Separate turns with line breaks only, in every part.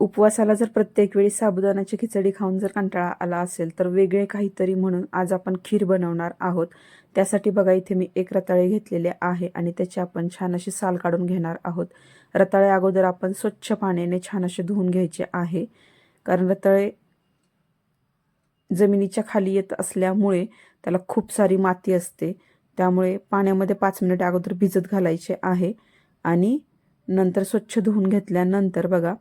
उपवासाला जर प्रत्येक वेळी साबुदाण्याची खिचडी खाऊन जर कंटाळा आला असेल तर वेगळे काहीतरी म्हणून आज आपण खीर बनवणार आहोत. त्यासाठी बघा इथे मी एक रताळे घेतलेले आहे आणि त्याची आपण छान अशी साल काढून घेणार आहोत. रताळे अगोदर आपण स्वच्छ पाण्याने छान असे धुवून घ्यायचे आहे. कारण रताळे जमिनीच्या खाली येत असल्यामुळे त्याला खूप सारी माती असते. त्यामुळे पाण्यामध्ये पाच मिनिट अगोदर भिजत घालायचे आहे. आणि नंतर स्वच्छ धुवून घेतल्यानंतर बघा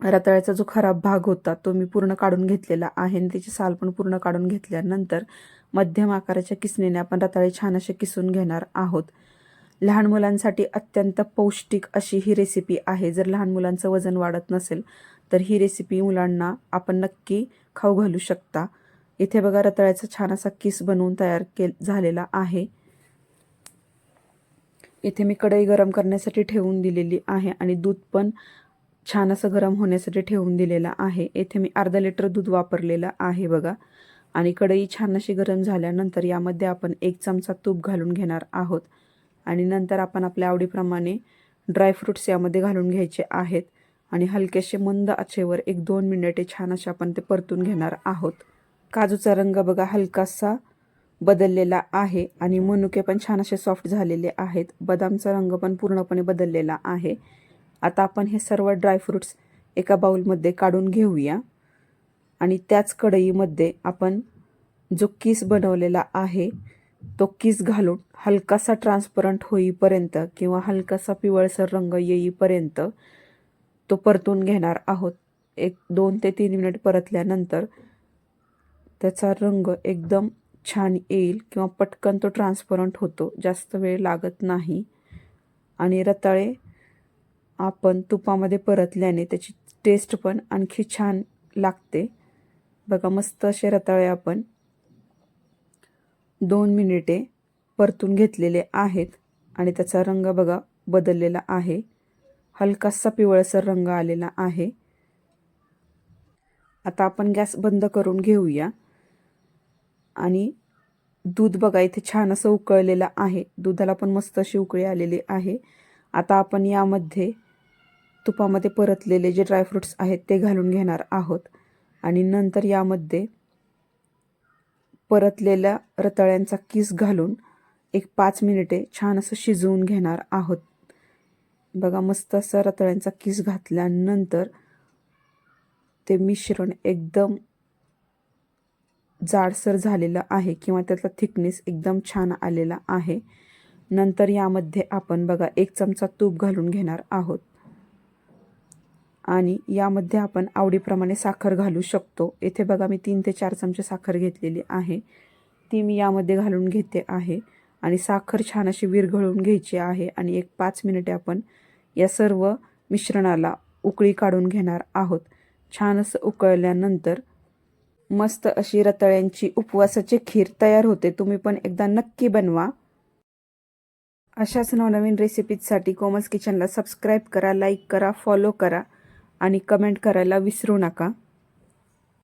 रताळ्याचा जो खराब भाग होता तो मी पूर्ण काढून घेतलेला आहे आणि त्याची साल पण पूर्ण काढून घेतल्यानंतर मध्यम आकाराच्या किसणीने आपण रताळे छान असे किसून घेणार आहोत. लहान मुलांसाठी अत्यंत पौष्टिक अशी ही रेसिपी आहे. जर लहान मुलांचं वजन वाढत नसेल तर ही रेसिपी मुलांना आपण नक्की खाऊ घालू शकता. इथे बघा रताळ्याचा छान असा किस बनवून तयार के झालेला आहे. इथे मी कढई गरम करण्यासाठी ठेवून दिलेली आहे आणि दूध पण छान असं गरम होण्यासाठी ठेवून दिलेलं आहे. येथे मी अर्धा लिटर दूध वापरलेलं आहे बघा. आणि कढई छान अशी गरम झाल्यानंतर यामध्ये आपण एक चमचा तूप घालून घेणार आहोत. आणि नंतर आपण आपल्या आवडीप्रमाणे ड्रायफ्रूट्स यामध्ये घालून घ्यायचे आहेत. आणि हलकेसे मंद आचेवर एक दोन मिनिटे छान असे आपण ते परतून घेणार आहोत. काजूचा रंग बघा हलकासा बदललेला आहे. आणि मनुके पण छान असे सॉफ्ट झालेले आहेत. बदामचा रंग पण पूर्णपणे बदललेला आहे. आता आपण हे सर्व ड्रायफ्रूट्स एका बाऊलमध्ये काढून घेऊया. आणि त्याच कढईमध्ये आपण जो किस बनवलेला आहे तो किस घालून हलकासा ट्रान्सपरंट होईपर्यंत किंवा हलकासा पिवळसर रंग येईपर्यंत तो परतून घेणार आहोत. एक दोन ते तीन मिनिट परतल्यानंतर त्याचा रंग एकदम छान येईल किंवा पटकन तो ट्रान्सपरंट होतो. जास्त वेळ लागत नाही. आणि रताळे आपण तुपामध्ये परतल्याने त्याची टेस्ट पण आणखी छान लागते. बघा मस्त असे रताळे आपण दोन मिनिटे परतून घेतलेले आहेत आणि त्याचा रंग बघा बदललेला आहे. हलकासा पिवळसर रंग आलेला आहे. आता आपण गॅस बंद करून घेऊया. आणि दूध बघा इथे छान असं उकळलेलं आहे. दुधाला पण मस्त अशी उकळी आलेली आहे. आता आपण यामध्ये तुपामध्ये परतलेले जे ड्रायफ्रूट्स आहेत ते घालून घेणार आहोत. आणि नंतर यामध्ये परतलेल्या रताळ्यांचा किस घालून एक पाच मिनिटे छान असं शिजवून घेणार आहोत. बघा मस्त असं रताळ्यांचा किस घातल्यानंतर ते मिश्रण एकदम जाडसर झालेलं आहे किंवा त्यातला थिकनेस एकदम छान आलेला आहे. नंतर यामध्ये आपण बघा एक चमचा तूप घालून घेणार आहोत. आणि यामध्ये आपण आवडीप्रमाणे साखर घालू शकतो. येथे बघा मी तीन ते चार चमचे साखर घेतलेली आहे. ती मी यामध्ये घालून घेते आहे. आणि साखर छान अशी विरघळून घ्यायची आहे आणि एक पाच मिनिटे आपण या सर्व मिश्रणाला उकळी काढून घेणार आहोत. छान असं उकळल्यानंतर मस्त अशी रताळ्यांची उपवासाची खीर तयार होते. तुम्ही पण एकदा नक्की बनवा. अशाच नवनवीन रेसिपीजसाठी कोमस किचनला सबस्क्राईब करा लाईक करा फॉलो करा. आणि कमेंट करायला विसरू नका.